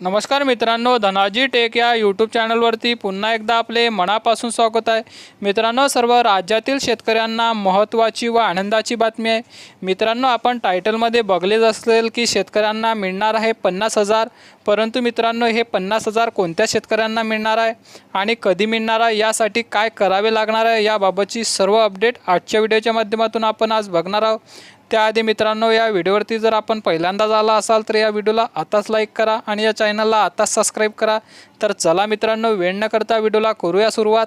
नमस्कार मित्रांनो धनाजी टेक या यूट्यूब चॅनलवरती पुन्हा एकदा आपले मनापासून स्वागत आहे. मित्रांनो सर्व राज्यातील शेतकऱ्यांना महत्त्वाची व आनंदाची बातमी आहे. मित्रांनो आपण टायटलमध्ये बघलेच असेल की शेतकऱ्यांना मिळणार आहे पन्नास हजार परंतु मित्रांनो हे पन्नास हजार कोणत्या शेतकऱ्यांना मिळणार आहे आणि कधी मिळणार आहे यासाठी काय करावे लागणार आहे याबाबतची सर्व अपडेट आजच्या व्हिडिओच्या माध्यमातून आपण आज बघणार आहोत. त्याआधी मित्रांनो या व्हिडिओवरती जर आपण पहिल्यांदाच आला असाल तर या व्हिडिओला आताच लाईक करा आणि या चॅनलला आताच सबस्क्राईब करा. तर चला मित्रांनो वेळ न करता व्हिडिओला करूया सुरुवात.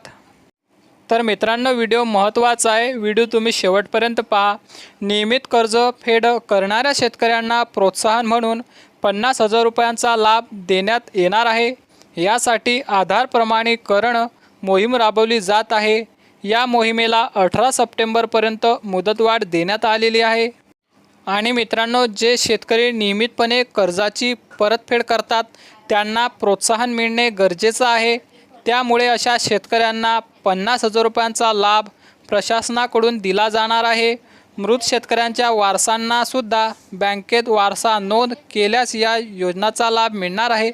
तर मित्रांनो व्हिडिओ महत्त्वाचा आहे. व्हिडिओ तुम्ही शेवटपर्यंत पहा. नियमित कर्ज फेड करणाऱ्या शेतकऱ्यांना प्रोत्साहन म्हणून पन्नास हजार रुपयांचा लाभ देण्यात येणार आहे. यासाठी आधार प्रमाणीकरण मोहीम राबवली जात आहे. या मोहिमेला अठरा सप्टेंबरपर्यंत मुदतवाढ देण्यात आलेली आहे. आणि मित्रांनो जे शेतकरी नियमितपणे कर्जाची परतफेड करतात त्यांना प्रोत्साहन मिळणे गरजेचं आहे. त्यामुळे अशा शेतकऱ्यांना पन्नास हजार रुपयांचा लाभ प्रशासनाकडून दिला जाणार आहे. मृत शेतकऱ्यांच्या वारसांनासुद्धा बँकेत वारसा नोंद केल्यास या योजनाचा लाभ मिळणार आहे.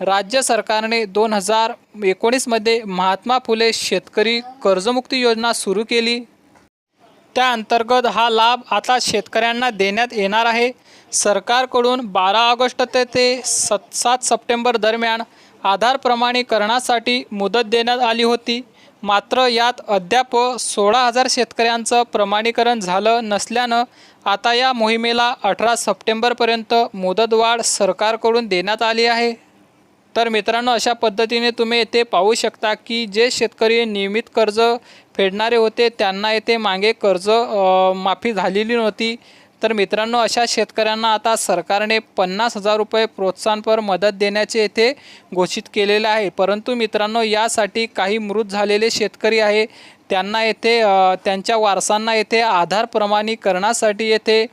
राज्य सरकारने दोन हजार एकोणीसमध्ये महात्मा फुले शेतकरी कर्जमुक्ती योजना सुरू केली. त्या अंतर्गत हा लाभ आता शेतकऱ्यांना देण्यात येणार आहे. सरकारकडून बारा ऑगस्ट ते ते सत सात सप्टेंबर दरम्यान आधार प्रमाणीकरणासाठी मुदत देण्यात आली होती. मात्र यात अद्याप सोळा हजार शेतकऱ्यांचं प्रमाणीकरण झालं नसल्यानं आता या मोहिमेला अठरा सप्टेंबरपर्यंत मुदतवाढ सरकारकडून देण्यात आली आहे. तर मित्रांनो अशा पद्धतीने तुम्ही येथे पाहू शकता की जे शेतकरी नियमित कर्ज फेडणारे होते त्यांना येथे मागे कर्ज माफी झालेली नव्हती. तर मित्रांनो अशा शेतकऱ्यांना आता सरकारने पन्नास हजार रुपये प्रोत्साहनपर मदत देण्याचे येथे घोषित केलेले आहे. परंतु मित्रांनो यासाठी काही मृत झालेले शेतकरी आहे. त्यांना येथे त्यांच्या वारसांना येथे आधार प्रमाणीकरणासाठी येथे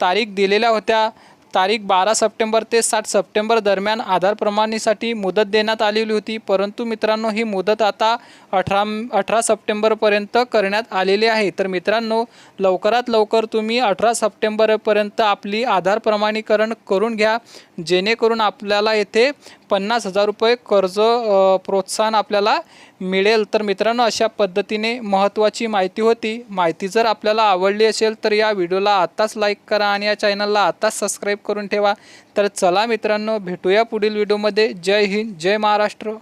तारीख दिलेल्या होत्या. तारीख बारा सप्टेंबर ते सात सप्टेंबर दरम्यान आधार प्रमाणीसाठी मुदत देण्यात आलेली होती. परंतु मित्रांनो ही मुदत आता अठरा अठरा सप्टेंबरपर्यंत करण्यात आलेली आहे. तर मित्रांनो लवकरात लवकर तुम्ही अठरा सप्टेंबरपर्यंत आपली आधार प्रमाणीकरण करून घ्या. जेणेकरून आपल्याला येथे पन्नास हजार रुपये कर्ज प्रोत्साहन आपल्याला मिळेल. तर मित्रांनो अशा पद्धतीने महत्त्वाची माहिती होती. माहिती जर आपल्याला आवडली असेल तर या व्हिडिओला आत्ताच लाईक करा आणि या चॅनलला आत्ताच सबस्क्राईब करून ठेवा. तर चला मित्रांनो भेटूया पुढील व्हिडिओमध्ये. जय हिंद जय महाराष्ट्र.